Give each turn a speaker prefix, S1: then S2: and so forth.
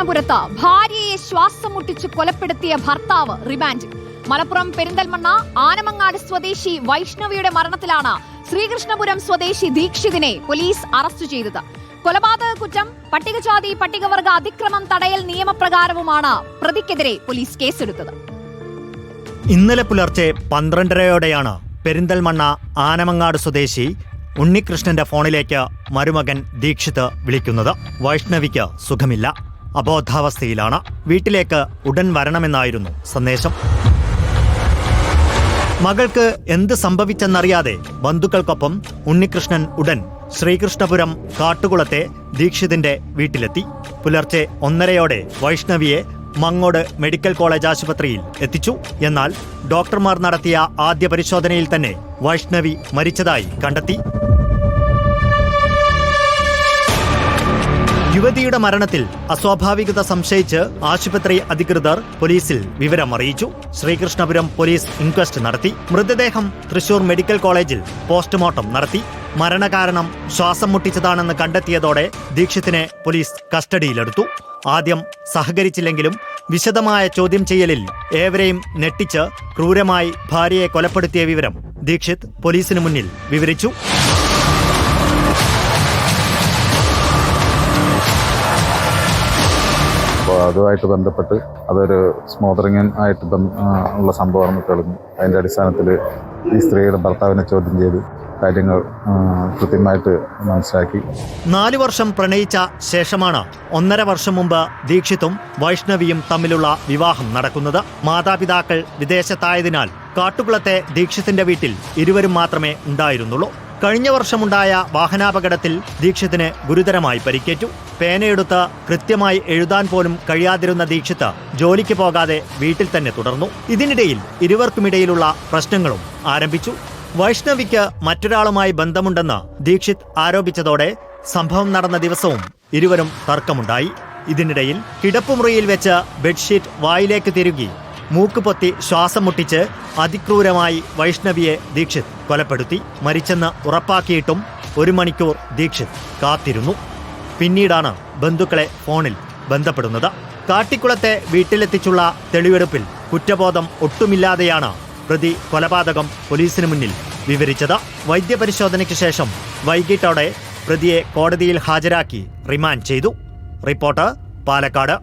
S1: ശ്രീകൃഷ്ണപുരത്ത് ഭാര്യയെ ശ്വാസം മുട്ടിച്ച് കൊലപ്പെടുത്തിയ ഭർത്താവ് റിമാൻഡ്. മലപ്പുറം പെരിന്തൽമണ്ണ ആനമങ്ങാട് സ്വദേശി വൈഷ്ണവിയുടെ മരണത്തിലാണ് ശ്രീകൃഷ്ണപുരം സ്വദേശി ദീക്ഷിതിനെ പോലീസ് അറസ്റ്റ് ചെയ്തത്. കൊലപാതക കുറ്റം പട്ടികജാതി പട്ടികവർഗ അതിക്രമം തടയൽ നിയമപ്രകാരവുമാണ് പ്രതിക്കെതിരെ പോലീസ് കേസെടുത്തത്.
S2: ഇന്നലെ പുലർച്ചെ പന്ത്രണ്ടരയോടെയാണ് പെരിന്തൽമണ്ണ ആനമങ്ങാട് സ്വദേശി ഉണ്ണികൃഷ്ണന്റെ ഫോണിലേക്ക് മരുമകൻ ദീക്ഷിത് വിളിക്കുന്നത്. വൈഷ്ണവിക്ക് സുഖമില്ല. അബോധാവസ്ഥയിലാണ്. വീട്ടിലേക്ക് ഉടൻ വരണമെന്നായിരുന്നു സന്ദേശം. മകൾക്ക് എന്ത് സംഭവിച്ചെന്നറിയാതെ ബന്ധുക്കൾക്കൊപ്പം ഉണ്ണികൃഷ്ണൻ ഉടൻ ശ്രീകൃഷ്ണപുരം കാട്ടുകുളത്തെ ദീക്ഷിതിന്റെ വീട്ടിലെത്തി. പുലർച്ചെ ഒന്നരയോടെ വൈഷ്ണവിയെ മങ്ങോട് മെഡിക്കൽ കോളേജ് ആശുപത്രിയിൽ എത്തിച്ചു. എന്നാൽ ഡോക്ടർമാർ നടത്തിയ ആദ്യ പരിശോധനയിൽ തന്നെ വൈഷ്ണവി മരിച്ചതായി കണ്ടെത്തി. യുവതിയുടെ മരണത്തിൽ അസ്വാഭാവികത സംശയിച്ച് ആശുപത്രി അധികൃതർ പോലീസിൽ വിവരമറിയിച്ചു. ശ്രീകൃഷ്ണപുരം പോലീസ് ഇൻക്വസ്റ്റ് നടത്തി. മൃതദേഹം തൃശൂർ മെഡിക്കൽ കോളേജിൽ പോസ്റ്റ്മോർട്ടം നടത്തി. മരണകാരണം ശ്വാസം മുട്ടിച്ചതാണെന്ന് കണ്ടെത്തിയതോടെ ദീക്ഷിത്തിനെ പോലീസ് കസ്റ്റഡിയിലെടുത്തു. ആദ്യം സഹകരിച്ചില്ലെങ്കിലും വിശദമായ ചോദ്യം ചെയ്യലിൽ ഏവരെയും ഞെട്ടിച്ച് ക്രൂരമായി ഭാര്യയെ കൊലപ്പെടുത്തിയ വിവരം ദീക്ഷിത് പോലീസിനു മുന്നിൽ വിവരിച്ചു.
S3: അതുമായിട്ട് ബന്ധപ്പെട്ട് അതൊരു സ്മോദറിങ് ആയിട്ട് ഉള്ള സംഭവമാണെന്ന് തെളിഞ്ഞു അതിന്റെ അടിസ്ഥാനത്തിൽ ഈ സ്ത്രീയുടെ ഭർത്താവിനെ ചോദ്യം ചെയ്ത് കാര്യങ്ങൾ കൃത്യമായിട്ട് മനസ്സിലാക്കി.
S2: നാല് വർഷം പ്രണയിച്ച ശേഷമാണ് ഒന്നര വർഷം മുമ്പ് ദീക്ഷിത്തും വൈഷ്ണവിയും തമ്മിലുള്ള വിവാഹം നടക്കുന്നത്. മാതാപിതാക്കൾ വിദേശത്തായതിനാൽ കാട്ടുകുളത്തെ ദീക്ഷിത്തിന്റെ വീട്ടിൽ ഇരുവരും മാത്രമേ ഉണ്ടായിരുന്നുള്ളൂ. കഴിഞ്ഞ വർഷമുണ്ടായ വാഹനാപകടത്തിൽ ദീക്ഷിതിന് ഗുരുതരമായി പരിക്കേറ്റു. പേനയെടുത്ത് കൃത്യമായി എഴുതാൻ പോലും കഴിയാതിരുന്ന ദീക്ഷിത്ത് ജോലിക്ക് പോകാതെ വീട്ടിൽ തന്നെ തുടർന്നു. ഇതിനിടയിൽ ഇരുവർക്കുമിടയിലുള്ള പ്രശ്നങ്ങളും ആരംഭിച്ചു. വൈഷ്ണവിക്ക് മറ്റൊരാളുമായി ബന്ധമുണ്ടെന്ന് ദീക്ഷിത് ആരോപിച്ചതോടെ സംഭവം നടന്ന ദിവസവും ഇരുവരും തർക്കമുണ്ടായി. ഇതിനിടയിൽ കിടപ്പുമുറിയിൽ വെച്ച് ബെഡ്ഷീറ്റ് വായിലേക്ക് തിരുകി മൂക്ക് പൊത്തി ശ്വാസം മുട്ടിച്ച് അതിക്രൂരമായി വൈഷ്ണവിയെ ദീക്ഷിത് കൊലപ്പെടുത്തി. മരിച്ചെന്ന് ഉറപ്പാക്കിയിട്ടും ഒരു മണിക്കൂർ ദീക്ഷിത് കാത്തിരുന്നു. പിന്നീടാണ് ബന്ധുക്കളെ ഫോണിൽ ബന്ധപ്പെടുന്നത്. കാട്ടിക്കുളത്തെ വീട്ടിലെത്തിച്ചുള്ള തെളിവെടുപ്പിൽ കുറ്റബോധം ഒട്ടുമില്ലാതെയാണ് പ്രതി കൊലപാതകം പോലീസിന് മുന്നിൽ വിവരിച്ചത്. വൈദ്യപരിശോധനയ്ക്ക് ശേഷം വൈകിട്ടോടെ പ്രതിയെ കോടതിയിൽ ഹാജരാക്കി റിമാൻഡ് ചെയ്തു. റിപ്പോർട്ട് പാലക്കാട്.